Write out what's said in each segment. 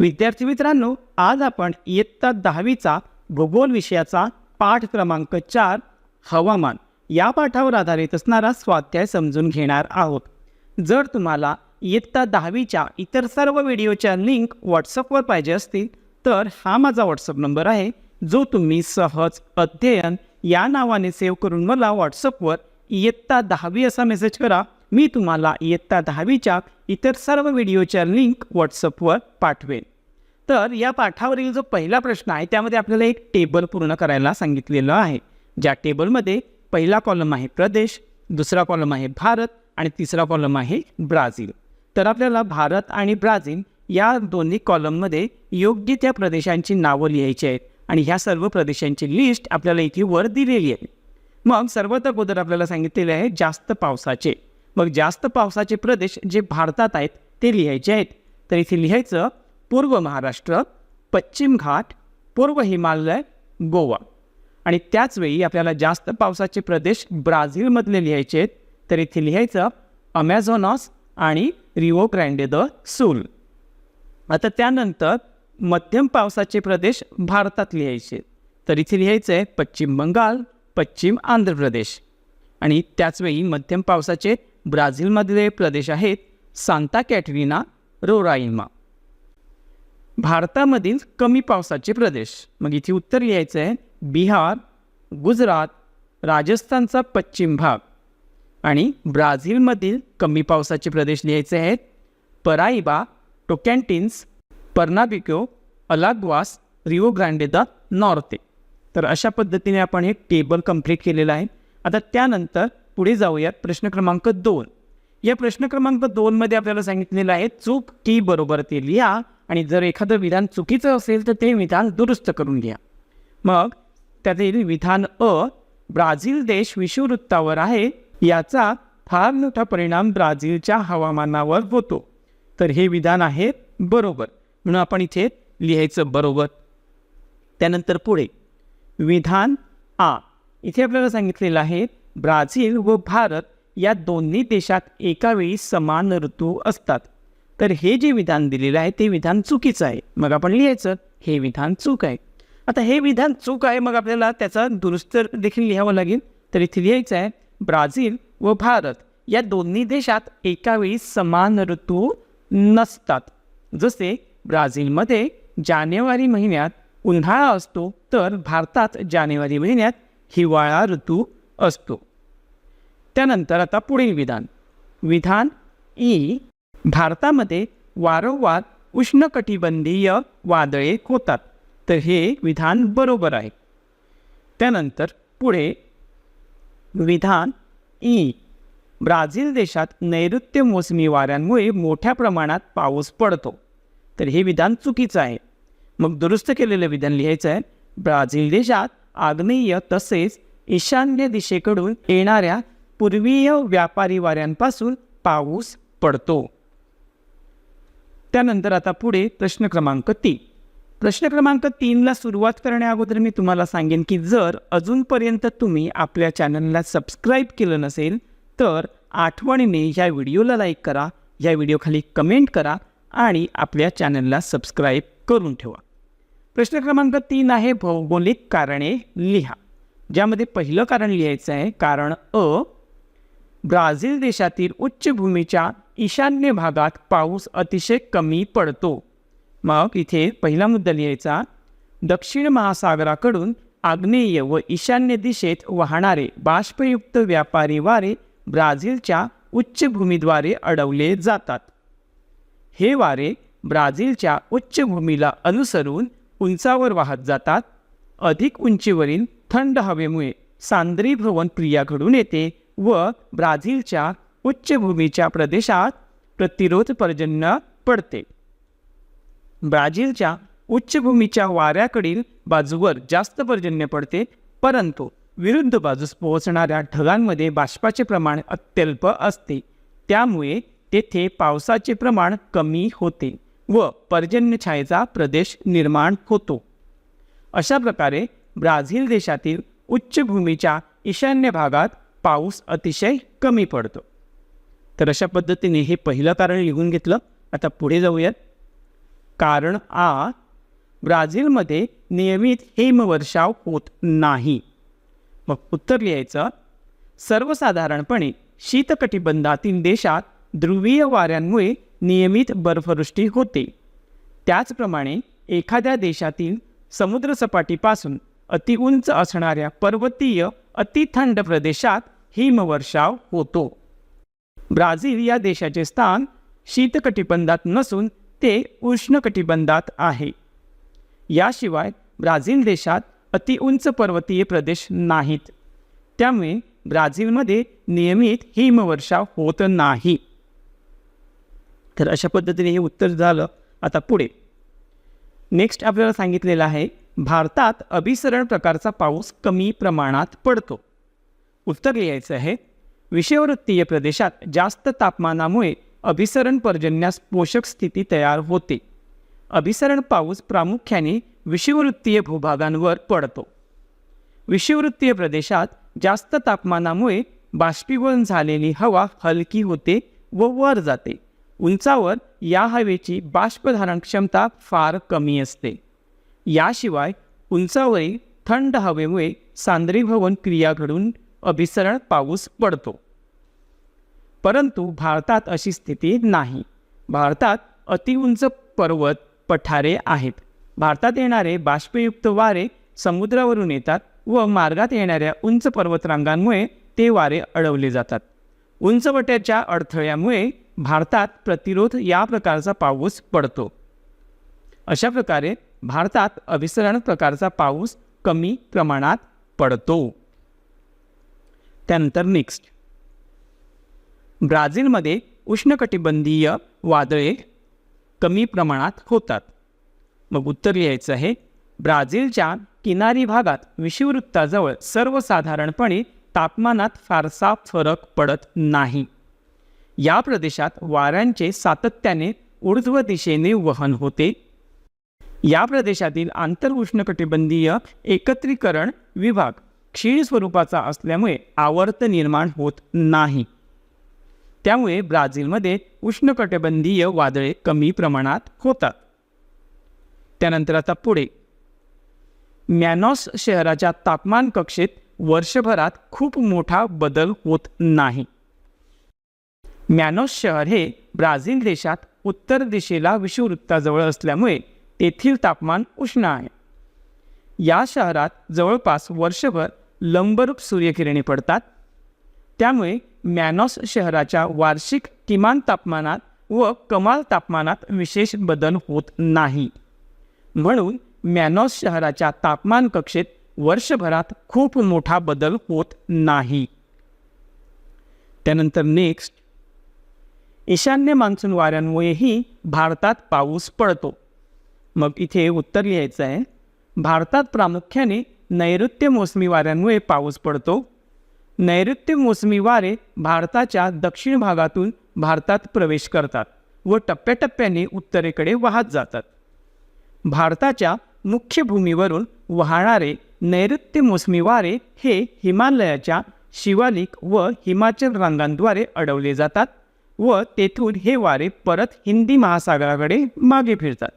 विद्यार्थी मित्रांनो आज आपण इयत्ता दहावीचा भूगोल विषयाचा पाठ क्रमांक चार हवामान या पाठावर आधारित असणारा स्वाध्याय समजून घेणार आहोत. जर तुम्हाला इयत्ता दहावीच्या इतर सर्व व्हिडिओच्या लिंक व्हॉट्सअपवर पाहिजे असतील तर हा माझा व्हॉट्सअप नंबर आहे जो तुम्ही सहज अध्ययन या नावाने सेव्ह करून मला व्हॉट्सअपवर इयत्ता दहावी असा मेसेज करा. मी तुम्हाला इयत्ता दहावीच्या इतर सर्व व्हिडिओच्या लिंक व्हॉट्सअपवर पाठवेन. तर या पाठावरील जो पहिला प्रश्न आहे त्यामध्ये आपल्याला एक टेबल पूर्ण करायला सांगितलेलं आहे. ज्या टेबलमध्ये पहिला कॉलम आहे प्रदेश दुसरा कॉलम आहे भारत आणि तिसरा कॉलम आहे ब्राझील. तर आपल्याला भारत आणि ब्राझील या दोन्ही कॉलममध्ये योग्य त्या प्रदेशांची नावं लिहायची आहेत आणि ह्या सर्व प्रदेशांची लिस्ट आपल्याला इथे वर दिलेली आहे. मग सर्वात अगोदर आपल्याला सांगितलेले आहे जास्त पावसाचे. मग जास्त पावसाचे प्रदेश जे भारतात आहेत ते लिहायचे आहेत. तर इथे लिहायचं पूर्व महाराष्ट्र पश्चिम घाट पूर्व हिमालय गोवा. आणि त्याचवेळी आपल्याला जास्त पावसाचे प्रदेश ब्राझीलमधले लिहायचे आहेत. तर इथे लिहायचं अमॅझॉनॉस आणि रिओ ग्रँडे द सूल. आता त्यानंतर मध्यम पावसाचे प्रदेश भारतात लिहायचे तर इथे लिहायचं आहे पश्चिम बंगाल पश्चिम आंध्र प्रदेश. आणि त्याचवेळी मध्यम पावसाचे ब्राझीलमधले प्रदेश आहेत सांता कॅटरिना रोराइमा. भारतामधील कमी पावसाचे प्रदेश. मग इथे उत्तर लिहायचं आहे बिहार गुजरात राजस्थानचा पश्चिम भाग. आणि ब्राझीलमधील कमी पावसाचे प्रदेश लिहायचे आहेत Paraiba Tocantins Pernambuco Alagoas Rio Grande do Norte. तर अशा पद्धतीने आपण हे टेबल कंप्लीट केलेलं आहे. आता त्यानंतर पुढे जाऊयात प्रश्न क्रमांक दोन. या प्रश्न क्रमांक दोनमध्ये आपल्याला सांगितलेलं आहे चूक की बरोबर ते लिहा आणि जर एखादं विधान चुकीचं असेल तर ते विधान दुरुस्त करून घ्या. मग त्यातील विधान अ ब्राझील देश विषुववृत्तावर आहे याचा फार मोठा परिणाम ब्राझीलच्या हवामानावर होतो. तर हे विधान आहे बरोबर. म्हणून आपण इथे लिहायचं बरोबर. त्यानंतर पुढे. विधान आ. इथे आपल्याला सांगितलेलं आहे ब्राझील व भारत या दोन्ही देशात एकावेळी समान ऋतू असतात. तर हे जे विधान दिलेलं आहे ते विधान चुकीचं आहे. मग आपण लिहायचं हे विधान चूक आहे. आता हे विधान चूक आहे मग आपल्याला त्याचा दुरुस्त देखील लिहावं लागेल. तर इथे लिहायचं आहे ब्राझील व भारत या दोन्ही देशात एकावेळी समान ऋतू नसतात. जसे ब्राझीलमध्ये जानेवारी महिन्यात उन्हाळा असतो तर भारतात जानेवारी महिन्यात हिवाळा ऋतू असतो. त्यानंतर आता पुढील विधान. विधान ई. भारतामध्ये वारंवार उष्णकटिबंधीय वादळे होतात. तर हे विधान बरोबर आहे. त्यानंतर पुढे विधान ई. ब्राझील देशात नैऋत्य मोसमी वाऱ्यांमुळे मोठ्या प्रमाणात पाऊस पडतो. तर हे विधान चुकीचं आहे. मग दुरुस्त केलेलं विधान लिहायचं आहे. ब्राझील देशात आग्नेय तसेच ईशान्य दिशेकडून येणाऱ्या पूर्वीय व्यापारी वाऱ्यांपासून पाऊस पडतो. त्यानंतर आता पुढे प्रश्न क्रमांक तीन. प्रश्न क्रमांक तीनला सुरुवात करण्याअगोदर मी तुम्हाला सांगेन की जर अजूनपर्यंत तुम्ही आपल्या चॅनलला सबस्क्राईब केलं नसेल तर आठवणीने ह्या व्हिडिओला लाईक करा या व्हिडिओखाली कमेंट करा आणि आपल्या चॅनलला सबस्क्राईब करून ठेवा. प्रश्न क्रमांक तीन आहे भौगोलिक कारणे लिहा ज्यामध्ये पहिलं कारण लिहायचं आहे कारण अ ब्राझील देशातील उच्चभूमीच्या ईशान्य भागात पाऊस अतिशय कमी पडतो. मग इथे पहिला मुद्दा लिहायचा दक्षिण महासागराकडून आग्नेय व ईशान्य दिशेत वाहणारे बाष्पयुक्त व्यापारी वारे ब्राझीलच्या उच्चभूमीद्वारे अडवले जातात. हे वारे ब्राझीलच्या उच्चभूमीला अनुसरून उंचावर वाहत जातात. अधिक उंचीवरील थंड हवेमुळे सांद्रीभवन क्रिया घडून येते व ब्राझीलच्या उच्चभूमीच्या प्रदेशात प्रतिरोध पर्जन्य पडते. ब्राझीलच्या उच्चभूमीच्या वाऱ्याकडील बाजूवर जास्त पर्जन्य पडते परंतु विरुद्ध बाजूस पोहोचणाऱ्या ढगांमध्ये बाष्पाचे प्रमाण अत्यल्प असते. त्यामुळे तेथे पावसाचे प्रमाण कमी होते. व पर्जन्यछायेचा प्रदेश निर्माण होतो. अशा प्रकारे ब्राझील देशातील उच्चभूमीच्या ईशान्य भागात पाऊस अतिशय कमी पडतो. तर अशा पद्धतीने हे पहिलं कारण लिहून घेतलं. आता पुढे जाऊयात. कारण आ ब्राझीलमध्ये नियमित हिमवर्षाव होत नाही. मग उत्तर लिहायचं. सर्वसाधारणपणे शीतकटिबंधातील देशात ध्रुवीय वाऱ्यांमुळे नियमित बर्फवृष्टी होते. त्याचप्रमाणे एखाद्या देशातील समुद्रसपाटीपासून अतिउंच असणाऱ्या पर्वतीय अतिथंड प्रदेशात हिमवर्षाव होतो. ब्राझील या देशाचे स्थान शीतकटिबंधात नसून ते उष्णकटिबंधात आहे. याशिवाय ब्राझील देशात अतिउंच पर्वतीय प्रदेश नाहीत. त्यामुळे ब्राझीलमध्ये नियमित हिमवर्षाव होत नाही. तर अशा पद्धतीने हे उत्तर झालं. आता पुढे. नेक्स्ट आपल्याला सांगितलेलं आहे भारतात अभिसरण प्रकारचा पाऊस कमी प्रमाणात पडतो. उत्तर लिहायचं आहे विषववृत्तीय प्रदेशात जास्त तापमानामुळे अभिसरण पर्जन्यास पोषक स्थिती तयार होते. अभिसरण पाऊस प्रामुख्याने विषुववृत्तीय भूभागांवर पडतो. विषुववृत्तीय प्रदेशात जास्त तापमानामुळे बाष्पीभवन झालेली हवा हलकी होते व वर जाते. उंचावर या हवेची बाष्पधारण क्षमता फार कमी असते. याशिवाय उंचावरील थंड हवेमुळे सांद्रीभवन क्रिया घडून अभिसरण पाऊस पडतो. परंतु भारतात अशी स्थिती नाही. भारतात अतिउंच पर्वत पठारे आहेत. भारतात येणारे बाष्पयुक्त वारे समुद्रावरून येतात व मार्गात येणाऱ्या उंच पर्वतरांगांमुळे ते वारे अडवले जातात. उंचवट्याच्या अडथळ्यामुळे भारतात प्रतिरोध या प्रकारचा पाऊस पडतो. अशा प्रकारे भारतात अभिसरण प्रकारचा पाऊस कमी प्रमाणात पडतो. त्यानंतर नेक्स्ट ब्राझीलमध्ये उष्णकटिबंधीय वादळे कमी प्रमाणात होतात. मग उत्तर लिहायचं आहे ब्राझीलच्या किनारी भागात विषुववृत्ताजवळ सर्वसाधारणपणे तापमानात फारसा फरक पडत नाही. या प्रदेशात वाऱ्यांचे सातत्याने ऊर्ध्व दिशेने वहन होते. या प्रदेशातील आंतर उष्णकटिबंधीय एकत्रीकरण विभाग क्षीण स्वरूपाचा असल्यामुळे आवर्त निर्माण होत नाही. त्यामुळे ब्राझीलमध्ये उष्णकटिबंधीय वादळे कमी प्रमाणात होतात. त्यानंतर आता पुढे. मॅनॉस शहराच्या तापमान कक्षेत वर्षभरात खूप मोठा बदल होत नाही. मॅनोस शहर हे ब्राझील देशात उत्तर दिशेला विषुववृत्ताजवळ असल्यामुळे तेथील तापमान उष्ण आहे. या शहरात जवळपास वर्षभर लंबरूप सूर्यकिरणे पडतात. त्यामुळे मॅनॉस शहराच्या वार्षिक किमान तापमानात व कमाल तापमानात विशेष बदल होत नाही. म्हणून मॅनॉस शहराच्या तापमान कक्षेत वर्षभरात खूप मोठा बदल होत नाही. त्यानंतर नेक्स्ट ईशान्य मान्सून वाऱ्यांमुळेही भारतात पाऊस पडतो. मग इथे उत्तर लिहायचं आहे भारतात प्रामुख्याने नैऋत्य मोसमी वाऱ्यांमुळे पाऊस पडतो. नैऋत्य मोसमी वारे भारताच्या दक्षिण भागातून भारतात प्रवेश करतात व टप्प्याटप्प्याने उत्तरेकडे वाहत जातात. भारताच्या मुख्य भूमीवरून वाहणारे नैऋत्य मोसमी वारे हे हिमालयाच्या शिवालिक व हिमाचल रांगांद्वारे अडवले जातात. व तेथून हे वारे परत हिंदी महासागराकडे मागे फिरतात.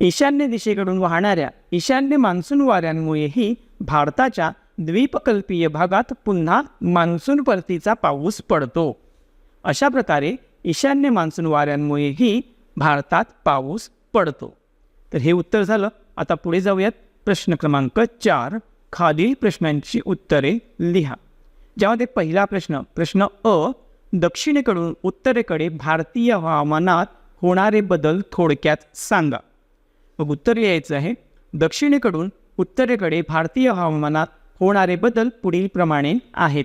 ईशान्य दिशेकडून वाहणाऱ्या ईशान्य मान्सून वाऱ्यांमुळेही भारताच्या द्वीपकल्पीय भागात पुन्हा मान्सून परतीचा पाऊस पडतो. अशा प्रकारे ईशान्य मान्सून वाऱ्यांमुळेही भारतात पाऊस पडतो. तर हे उत्तर झालं. आता पुढे जाऊयात. प्रश्न क्रमांक चार. खालील प्रश्नांची उत्तरे लिहा. ज्यामध्ये पहिला प्रश्न प्रश्न अ दक्षिणेकडून उत्तरेकडे भारतीय हवामानात होणारे बदल थोडक्यात सांगा. मग उत्तर लिहायचं आहे. दक्षिणेकडून उत्तरेकडे भारतीय हवामानात होणारे बदल पुढील प्रमाणे आहेत.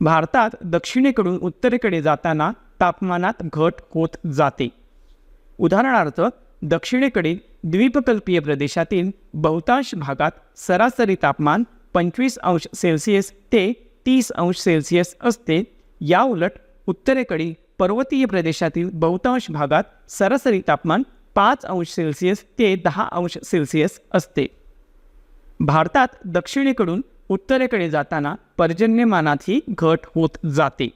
भारतात दक्षिणेकडून उत्तरेकडे जाताना तापमानात घट होत जाते. उदाहरणार्थ दक्षिणेकडील द्वीपकल्पीय प्रदेशातील बहुतांश भागात सरासरी तापमान पंचवीस अंश सेल्सिअस ते तीस अंश सेल्सिअस असते. याउलट उत्तरेकडील पर्वतीय प्रदेशातील बहुतांश भागात सरासरी तापमान पाच अंश सेल्सिअस ते दहा अंश सेल्सिअस असते. भारतात दक्षिणेकडून उत्तरेकडे जाताना पर्जन्यमानातही घट होत जाते.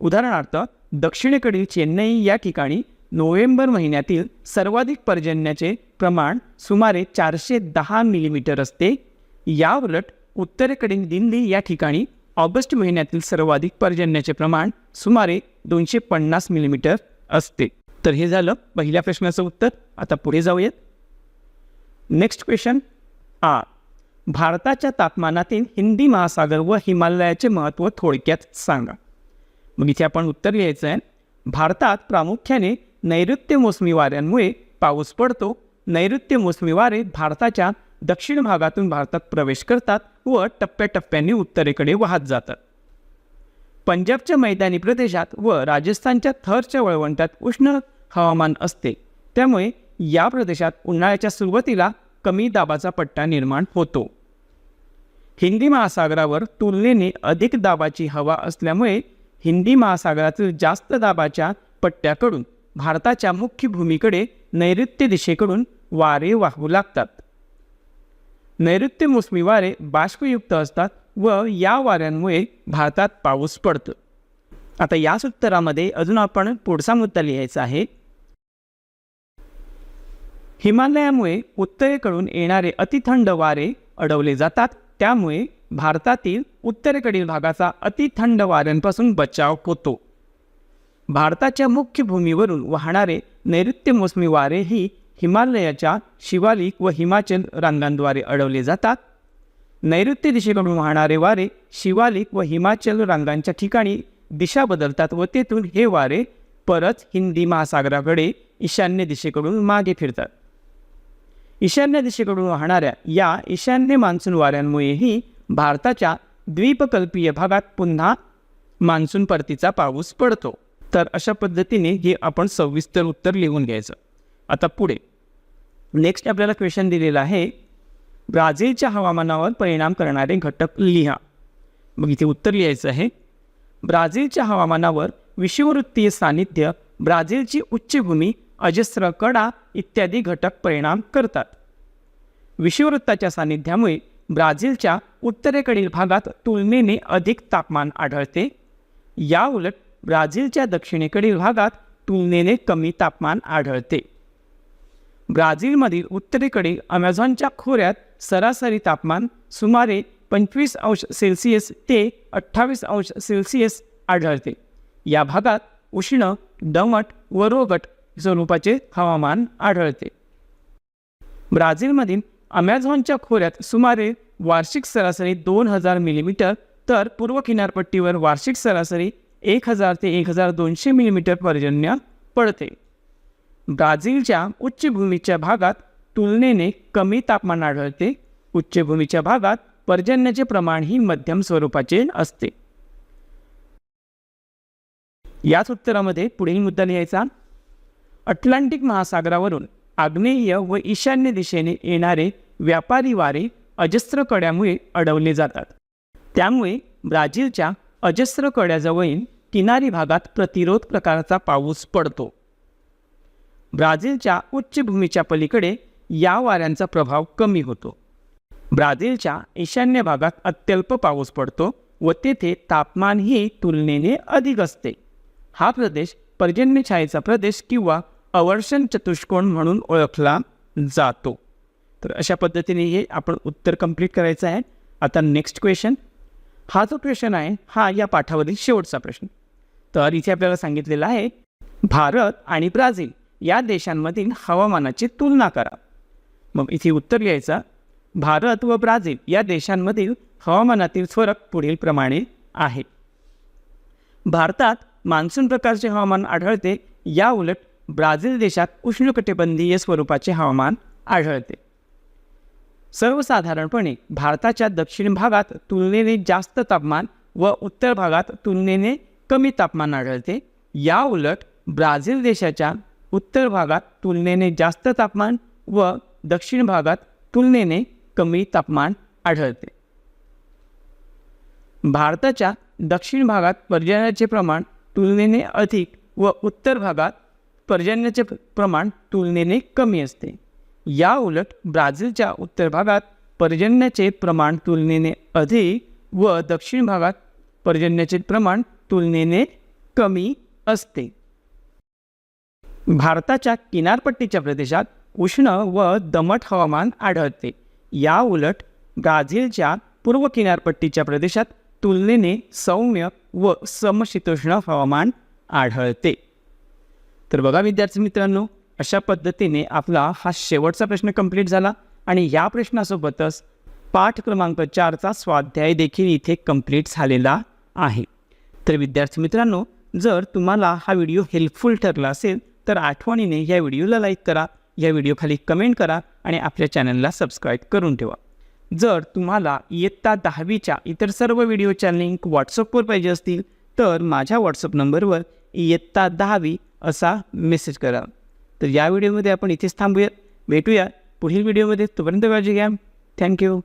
उदाहरणार्थ दक्षिणेकडील चेन्नई या ठिकाणी नोव्हेंबर महिन्यातील सर्वाधिक पर्जन्याचे प्रमाण सुमारे चारशे दहा मिलीमीटर असते. याउलट उत्तरेकडील दिल्ली या ठिकाणी ऑगस्ट महिन्यातील सर्वाधिक पर्जन्याचे प्रमाण सुमारे दोनशे पन्नास मिलीमीटर असते. तर हे झालं पहिल्या प्रश्नाचं उत्तर. आता पुढे जाऊयात. नेक्स्ट क्वेश्चन आ. भारताच्या तापमानातील हिंदी महासागर व हिमालयाचे महत्त्व थोडक्यात सांगा. मग इथे आपण उत्तर लिहायचं आहे. भारतात प्रामुख्याने नैऋत्य मोसमी वाऱ्यांमुळे पाऊस पडतो. नैऋत्य मोसमी वारे भारताच्या दक्षिण भागातून भारतात प्रवेश करतात व टप्प्याटप्प्याने उत्तरेकडे वाहत जातात. पंजाबच्या मैदानी प्रदेशात व राजस्थानच्या थरच्या वळवंटात उष्ण हवामान असते. त्यामुळे या प्रदेशात उन्हाळ्याच्या सुरुवातीला कमी दाबाचा पट्टा निर्माण होतो. हिंदी महासागरावर तुलनेने अधिक दाबाची हवा असल्यामुळे हिंदी महासागरातील जास्त दाबाच्या पट्ट्याकडून भारताच्या मुख्य भूमीकडे नैऋत्य दिशेकडून वारे वाहू लागतात. नैऋत्य मोसमी वारे बाष्पयुक्त असतात व या वाऱ्यांमुळे भारतात पाऊस पडतो. आता याच उत्तरामध्ये अजून आपण पुढचा मुद्दा लिहायचा आहे. हिमालयामुळे उत्तरेकडून येणारे अतिथंड वारे अडवले जातात. त्यामुळे भारतातील उत्तरेकडील भागाचा अतिथंड वाऱ्यांपासून बचाव होतो. भारताच्या मुख्य भूमीवरून वाहणारे नैऋत्य मोसमी वारे ही हिमालयाच्या शिवालिक व हिमाचल रांगांद्वारे अडवले जातात. नैऋत्य दिशेकडून वाहणारे वारे शिवालिक व हिमाचल रांगांच्या ठिकाणी दिशा बदलतात व तेथून हे वारे परत हिंदी महासागराकडे ईशान्य दिशेकडून मागे फिरतात. ईशान्य दिशेकडून वाहणाऱ्या या ईशान्य मान्सून वाऱ्यांमुळेही भारताच्या द्वीपकल्पीय भागात पुन्हा मान्सून परतीचा पाऊस पडतो. तर अशा पद्धतीने हे आपण सविस्तर उत्तर लिहून घ्यायचं. आता पुढे. नेक्स्ट आपल्याला क्वेश्चन दिलेला आहे ब्राझीलच्या हवामानावर परिणाम करणारे घटक लिहा. मग इथे उत्तर लिहायचं आहे. ब्राझीलच्या हवामानावर विषुववृत्तीय सान्निध्य ब्राझीलची उच्चभूमी अजस्र कडा इत्यादी घटक परिणाम करतात. विषुववृत्ताच्या सान्निध्यामुळे ब्राझीलच्या उत्तरेकडील भागात तुलनेने अधिक तापमान आढळते. याउलट ब्राझीलच्या दक्षिणेकडील भागात तुलनेने कमी तापमान आढळते. ब्राझीलमधील उत्तरेकडील अमेझॉनच्या खोऱ्यात सरासरी तापमान सुमारे पंचवीस अंश सेल्सिअस ते अठ्ठावीस अंश सेल्सिअस आढळते. या भागात उष्ण दमट व रोगट स्वरूपाचे हवामान आढळते. ब्राझीलमधील अमेझॉनच्या खोऱ्यात सुमारे वार्षिक सरासरी दोन हजार मिलीमीटर तर पूर्व किनारपट्टीवर वार्षिक सरासरी एक हजार ते एक हजार दोनशे मिलीमीटर पर्जन्य पडते. ब्राझीलच्या उच्चभूमीच्या भागात तुलनेने कमी तापमान आढळते. उच्चभूमीच्या भागात पर्जन्याचे प्रमाण ही मध्यम स्वरूपाचे असते. याच उत्तरामध्ये पुढील मुद्दा लिहायचा. अटलांटिक महासागरावरून आग्नेय व ईशान्य दिशेने येणारे व्यापारी वारे अजस्त्र कड्यामुळे अडवले जातात. त्यामुळे ब्राझीलच्या अजस्त्र कड्याजवळील किनारी भागात प्रतिरोध प्रकारचा पाऊस पडतो. ब्राझीलच्या उच्चभूमीच्या पलीकडे या वाऱ्यांचा प्रभाव कमी होतो. ब्राझीलच्या ईशान्य भागात अत्यल्प पाऊस पडतो व तेथे तापमानही तुलनेने अधिक असते. हा प्रदेश पर्जन्यछायेचा प्रदेश किंवा अवर्षण चतुष्कोण म्हणून ओळखला जातो. तर अशा पद्धतीने हे आपण उत्तर कंप्लीट करायचं आहे. आता नेक्स्ट क्वेश्चन हा जो क्वेश्चन आहे हा या पाठावरील शेवटचा प्रश्न. तर इथे आपल्याला सांगितलेलं आहे भारत आणि ब्राझील या देशांमधील हवामानाची तुलना करा. मग इथे उत्तर लिहायचा. भारत व ब्राझील या देशांमधील हवामानातील फरक पुढील प्रमाणे आहे. भारतात मान्सून प्रकारचे हवामान आढळते. या उलट ब्राझील देशात उष्णकटिबंधीय स्वरूपाचे हवामान आढळते. सर्वसाधारणपणे भारताच्या दक्षिण भागात तुलनेने जास्त तापमान व उत्तर भागात तुलनेने कमी तापमान आढळते. या उलट ब्राझील देशाच्या उत्तर भागात तुलनेने जास्त तापमान व दक्षिण भागात तुलनेने कमी तापमान आढळते. भारताच्या दक्षिण भागात पर्जन्याचे प्रमाण तुलनेने अधिक व उत्तर भागात पर्जन्याचे प्रमाण तुलनेने कमी असते. या उलट ब्राझीलच्या उत्तर भागात पर्जन्याचे प्रमाण तुलनेने अधिक व दक्षिण भागात पर्जन्याचे प्रमाण तुलनेने कमी असते. भारताच्या किनारपट्टीच्या प्रदेशात उष्ण व दमट हवामान आढळते. या उलट ब्राझीलच्या पूर्व किनारपट्टीच्या प्रदेशात तुलनेने सौम्य व समशीतोष्ण हवामान आढळते. तर बघा विद्यार्थी मित्रांनो अशा पद्धतीने आपला हा शेवटचा प्रश्न कंप्लीट झाला आणि या प्रश्नासोबतच पाठ क्रमांक चारचा स्वाध्याय देखील इथे कंप्लीट झालेला आहे. तर विद्यार्थी मित्रांनो जर तुम्हाला हा व्हिडिओ हेल्पफुल ठरला असेल तर आठवणीने या व्हिडिओला लाईक करा या व्हिडिओखाली कमेंट करा आणि आपल्या चॅनलला सबस्क्राईब करून ठेवा. जर तुम्हाला इयत्ता दहावीच्या इतर सर्व व्हिडिओच्या लिंक व्हॉट्सअपवर पाहिजे असतील तर माझ्या व्हॉट्सअप नंबरवर इयत्ता दहावी असा मेसेज करा. तर या व्हिडिओमध्ये आपण इथेच थांबूयात. भेटूया पुढील व्हिडिओमध्ये. तोपर्यंत काळजी घ्या. थँक्यू